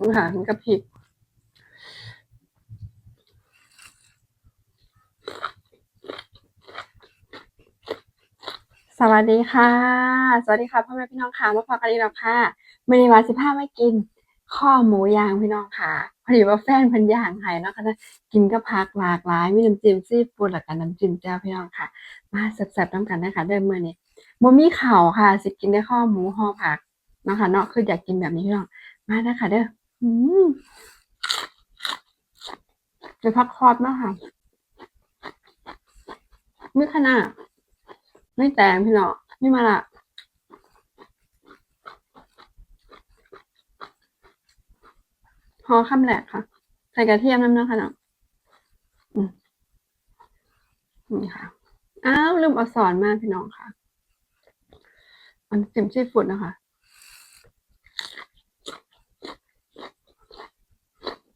นี่ค่ะนี่กับพริกสวัสดีค่ะ สวัสดีค่ะพ่อแม่พี่น้องค่ะมาพบกันอีกแล้วค่ะไม่ได้มาสิพาไมากิน ข้อหมูยางพี่น้องค่ะพอดีว่าแฟนพันย่างให้เนาะค่ะนะกินก็พักหลากหลายมีน้ำจิ้มซีฟู้ดแล้วก็น้ำจิ้มแจ่วพี่น้องค่ะ มาแซ่บๆน้ำกันนะคะเดิมเมื่อนี้บ่มีข่าค่ะ สิกินได้ข้อหมูห่อผักเนาะค่ะเนาะคืออยากกินแบบนี้พี่น้องมานะคะเด้อ อืมจะพักคอดมากค่ะไม่ขนาดไม่แตงพี่เนาะไม่มาละพอคำแหลกค่ะ ใส่กระเทียมน้ำเนาะค่ะเนาะอืมนี่ค่ะ อ้าวลืมเอาสอนมาพี่น้องค่ะ อันจิ้มซีฟูดนะคะ อืม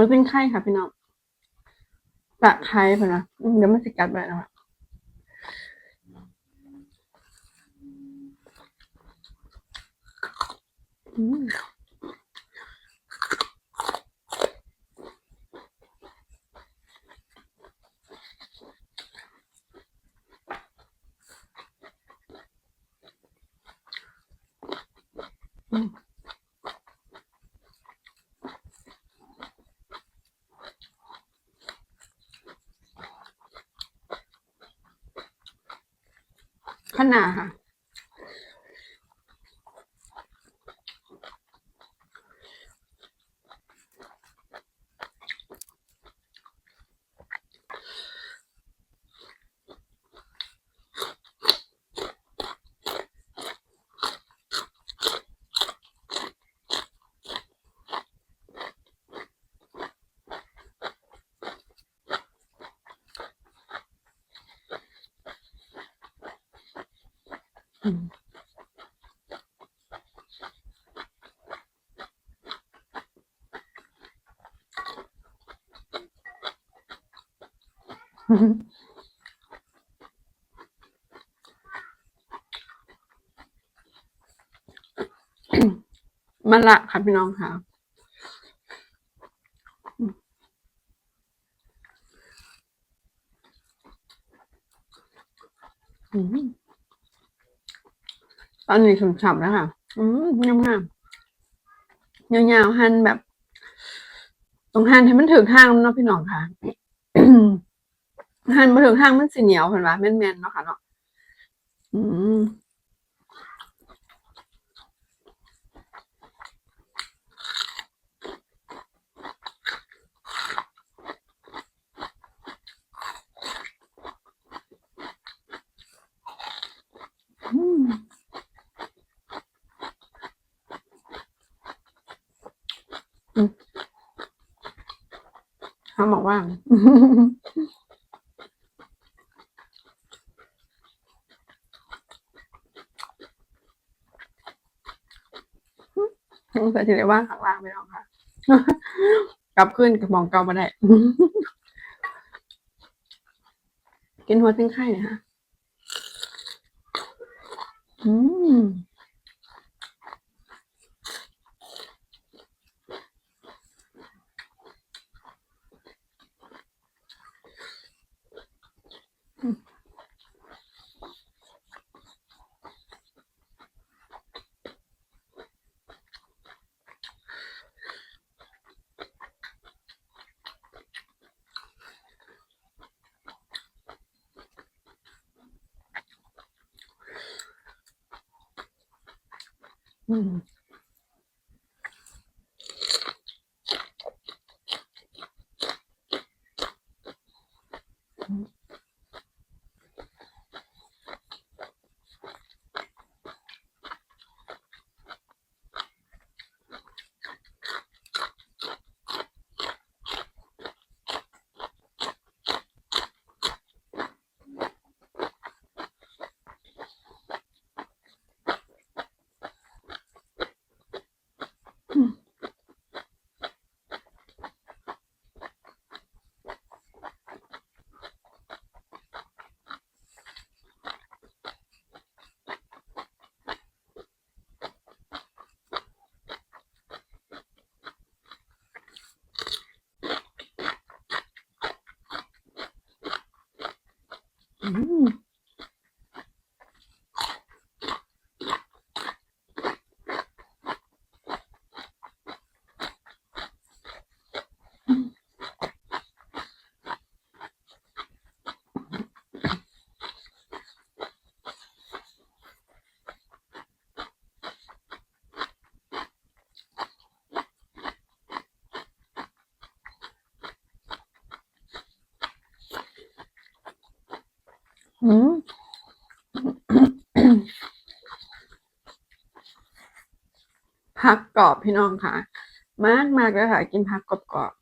หัวเป็นไข่ค่ะพี่น้องตะไคร้เพิ่นะเดี๋ยวมันสิกัดไปแล้ค่ะอืมอืม ขน มมันละค่ะพี่น้องค่ะอืม ตอนนี้ฉ่ำๆแล้วค่ะ อืมงามๆยาวๆหั่นแบบ ตรงหั่นให้มันถึงห้างเนาะพี่น้องค่ะหั่นมาถึงห้างมันสีเหนียวเห็นปะแม่นๆเนาะค่ะเนาะอืม อืมอืม เขาบอกว่าอใส่ทีเลยว่างข้างล่างไม่ต้องค่ะ กลับขึ้นกับมองเกามาได้ กินหัวซิ้งไข่เนี่ยฮะ อืม อื ม อืมผักกรอบพี่น้องค่ะ มากมากเลยค่ะ กินผักกรอบกรอบๆ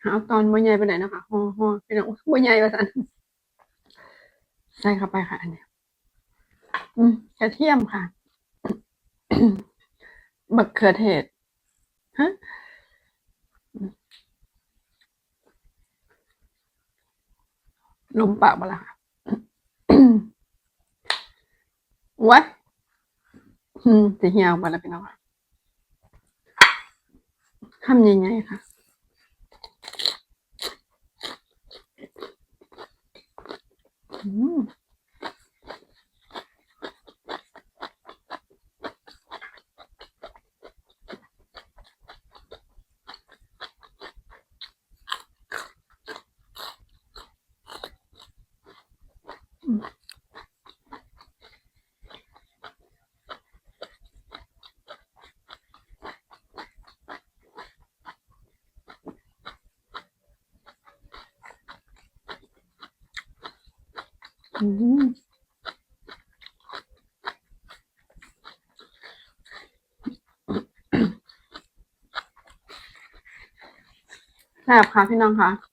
เอาตอนบัใหญ่ไปไหนนะคะห่อห่อพี่น้องบัใหญ่ไปสันใส่เข้าไปค่ะอันนี้กระเทียมค่ะบักเขือเทศฮะ นมปากมาละวะอืมจะเหี่ยวมาแล้วพี่น้องทำยังไงคะอืม แซ่บค่ะพี่น้องค่ะ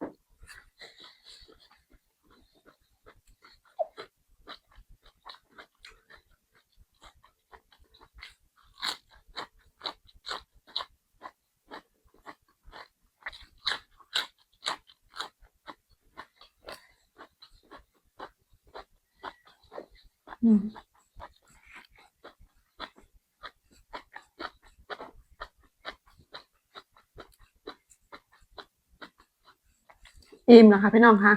อิ่มแล้วค่ะพี่น้องค่ะ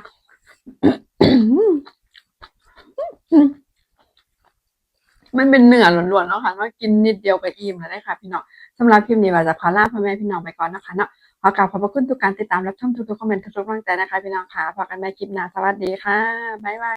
มันเป็นเนื้อล้วนๆเนาะค่ะว่ากินนิดเดียวก็อิ่มค่ะได้ค่ะ พี่น้องสำหรับคลิปนี้ว่าจะขอลาพ่อแม่พี่น้องไปก่อนนะคะเนาะขอกราบขอบพระคุณทุกการติดตามรับชมทุกๆคอมเมนต์ทุกๆกำลังใจนะคะ พี่น้องค่ะพบกันในคลิปหน้าสวัสดีค่ะบ๊ายบาย